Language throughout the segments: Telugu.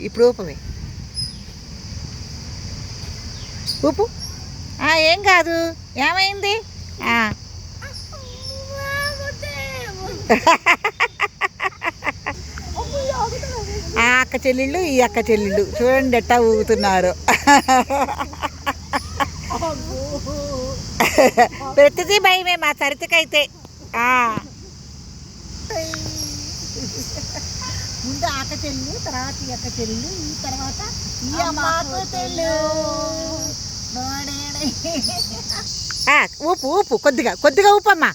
ఇప్పుడు ఊపమే. ఊపు. ఆ, ఏం కాదు. ఏమైంది? ఆ, అక్క చెల్లెళ్ళు ఈ అక్క చెల్లెళ్ళు. చూడండి ఎట్టా ఊగుతున్నారు. ప్రతిదీ భయమే మా సరితకైతే. ఆ. ముందు ఆక చెల్లు తర్వాత ఈ అక్క చెల్లు ఈ తర్వాత ఈ అమ్మకు ఊపు ఊపు కొద్దిగా కొద్దిగా ఊపమ్మా.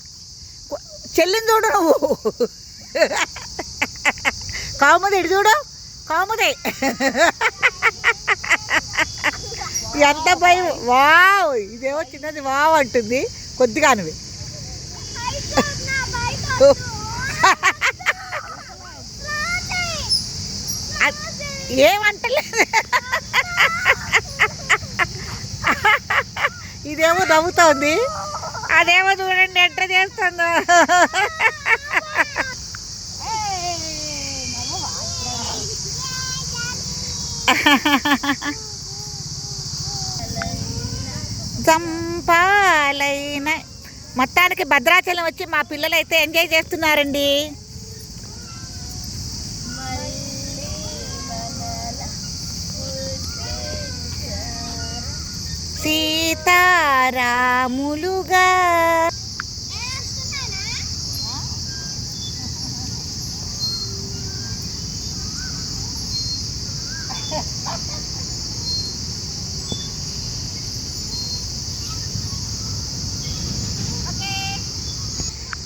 కొ- చెల్లిని చూడు నువ్వు. కాముది ఇటు చూడు కాముది. ఎంత భయం. వావ్ ఇదేమో చిన్నది వావ్ అంటుంది కొద్దిగా నువ్వు ఏమంటలేదు. ఇదేమో నవ్వుతోంది. అదేమో చూడండి ఎట్ట చేస్తుందో. చంపాలైన మొత్తానికి భద్రాచలం వచ్చి మా పిల్లలు అయితే ఎంజాయ్ చేస్తున్నారండి. రాములుగా.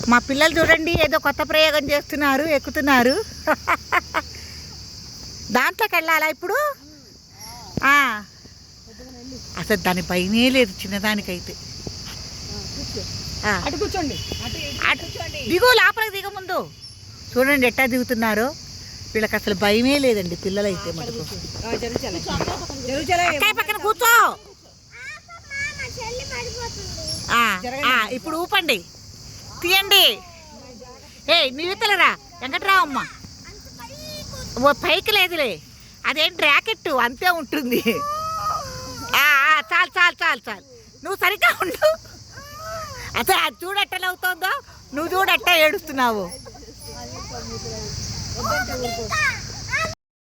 మా పిల్లలు చూడండి ఏదో కొత్త ప్రయోగం చేస్తున్నారు ఎక్కుతున్నారు. దాంట్లోకి వెళ్ళాలా ఇప్పుడు? ఆ. అసలు దాని పైనే లేదు చిన్నదానికైతే. అటు కూర్చోండి. దిగు లోపలికి దిగ ముందు. చూడండి ఎట్టా దిగుతున్నారో. వీళ్ళకి అసలు భయమే లేదండి పిల్లలైతే మటుకు. పక్కన కూర్చో. ఇప్పుడు ఊపండి. తీయండి. ఏ నీవితలరా వెంకట్రావమ్మ. ఓ పైకి లేదులే. అదేంటి ర్యాకెట్ అంతే ఉంటుంది. చాలు చాలు చాలు చాలు. నువ్వు సరిగ్గా ఉండు. అసలు అది చూడట్టలవుతుందో నువ్వు చూడట్ట ఏడుస్తున్నావు.